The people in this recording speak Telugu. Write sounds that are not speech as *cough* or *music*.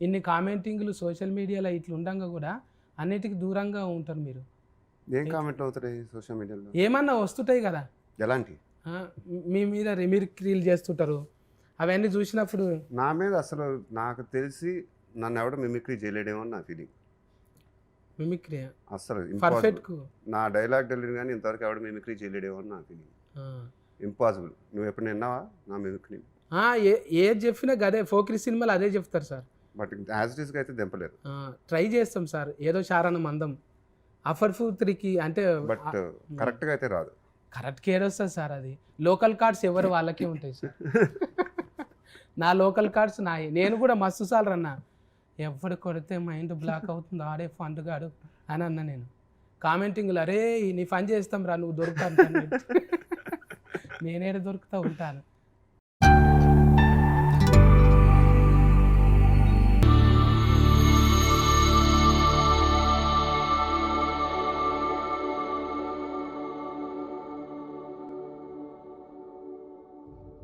ఇన్ని కామెంటింగ్లు సోషల్ మీడియాలో ఇట్లా ఉండంగా కూడా అన్నిటికీ దూరంగా ఉంటారు మీరు. ఏం కామెంట్ అవుతాయి సోషల్ మీడియాలో ఏమన్నా వస్తుంటాయి కదా. ఎలాంటి? మీ మీద రిమిక్రీలు చేస్తుంటారు. అవన్నీ చూసినప్పుడు నా మీద అసలు నాకు తెలిసి నన్ను ఎవడ మిమిక్రీ చేయలేడేమో నా ఫీలింగ్ మిమిక్రీ అసలు పర్ఫెక్ట్ నా డైలాగ్ డెలివరీ కానీ ఇంతవరకు ఎవడ మిమిక్రీ చేయలేడేమో నా ఫీలింగ్ ఇంపాసిబుల్ నువ్వు ఎప్పుడు విన్నావా నా మిమిక్రీ ఏ ఏది చెప్పినా గదే ఫోక్రీ సినిమాలు అదే చెప్తారు సార్. బట్ యాజ్ ఇట్ ఈస్గా అయితే దింపలేరు. ట్రై చేస్తాం సార్. ఏదో చారణ మందం. అఫర్ త్రీకి అంటే బట్ కరెక్ట్గా అయితే రాదు. కరెక్ట్గా ఏడొస్తుంది సార్ అది. లోకల్ కార్డ్స్ ఎవరు వాళ్ళకే ఉంటాయి సార్. *laughs* నా లోకల్ కార్డ్స్ నాయి. నేను కూడా మస్తు సార్లు అన్నా. ఎవడు కొడితే మైండ్ బ్లాక్ అవుతుంది ఆడే ఫండ్ గాడు అని అన్నా నేను. కామెంటింగ్లు అరే నీ పని చేస్తాం రా నువ్వు దొరుకుతాను *laughs* నేనేడ దొరుకుతా ఉంటాను.